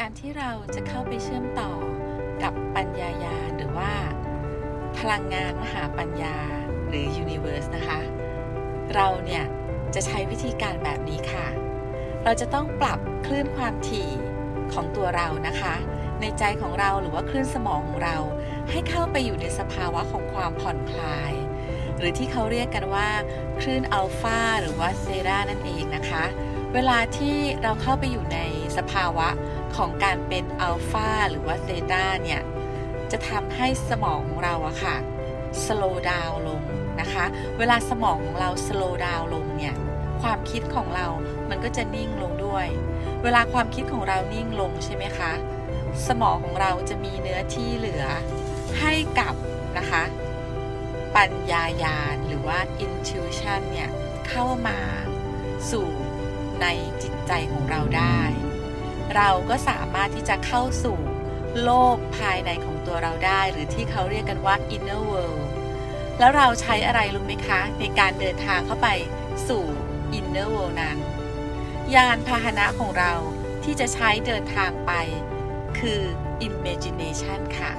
การที่เราจะเข้าไปเชื่อมต่อกับปัญญายาหรือว่า พลังงานมหาปัญญาหรือ Universe นะคะ เราเนี่ยจะใช้วิธีการแบบนี้ค่ะ เราจะต้องปรับคลื่นความถี่ของตัวเรานะคะ ในใจของเราหรือว่าคลื่นสมองของเรา ให้เข้าไปอยู่ในสภาวะของความผ่อนคลาย หรือที่เขาเรียกกันว่า คลื่นอัลฟาหรือว่าเซรานั่นเองนะคะ เวลาที่เราเข้าไปอยู่ในสภาวะ ของการเป็นอัลฟาหรือว่าเซตาเนี่ย จะทำให้สมองของเราอะค่ะสโลว์ดาวลงนะคะ เวลาสมองของเราสโลว์ดาวลงเนี่ย ความคิดของเรามันก็จะนิ่งลงด้วย เวลาความคิดของเรานิ่งลงใช่ไหมคะ สมองของเราจะมีเนื้อที่เหลือให้กับนะคะ ปัญญายาณหรือว่า intuition เนี่ย เข้ามาสู่ในจิตใจของเราได้ เราก็สามารถที่จะเข้าสู่โลกภายในของตัวเราได้ หรือที่เขาเรียกกันว่า inner world แล้วเราใช้อะไรรู้ไหมคะ ในการเดินทางเข้าไปสู่ inner world นั้น ยานพาหนะของเราที่จะใช้เดินทางไปคือ imagination ค่ะ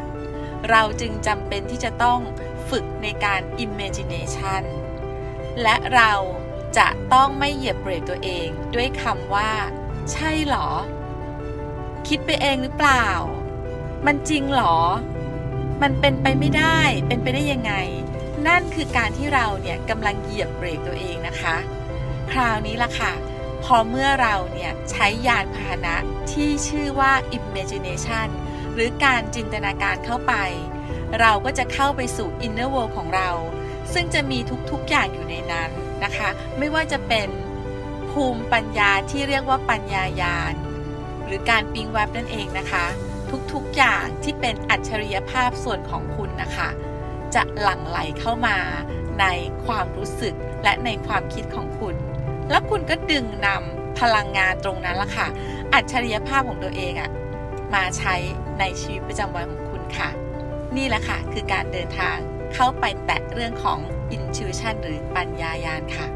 เราจึงจำเป็นที่จะต้องฝึกในการ imagination และเราจะต้องไม่เหยียบเบรกตัวเองด้วยคำว่า ใช่หรอ คิดไปเองหรือเปล่า มันจริงหรอ มันเป็นไปไม่ได้ เป็นไปได้ยังไง นั่นคือการที่เราเนี่ยกำลังเหยียบเบรกตัวเองนะคะ คราวนี้ล่ะค่ะ พอเมื่อเราเนี่ยใช้ยานพาหนะที่ชื่อว่า imagination หรือการจินตนาการเข้าไป เราก็จะเข้าไปสู่ inner world ของเรา ซึ่งจะมีทุกๆอย่างอยู่ในนั้นนะคะ ไม่ว่าจะเป็นภูมิปัญญาที่เรียกว่าปัญญายาณ หรือการปิงแวบนั่นเองนะคะ ทุกๆอย่างที่เป็นอัจฉริยภาพส่วนของคุณนะคะ จะหลั่งไหลเข้ามาในความรู้สึกและในความคิดของคุณ แล้วคุณก็ดึงนำพลังงานตรงนั้นละค่ะ อัจฉริยภาพของตัวเองอะมาใช้ในชีวิตประจำวันของคุณค่ะ นี่แหละค่ะ คือการเดินทางเข้าไปแตะเรื่องของ intuition หรือปัญญายาณค่ะ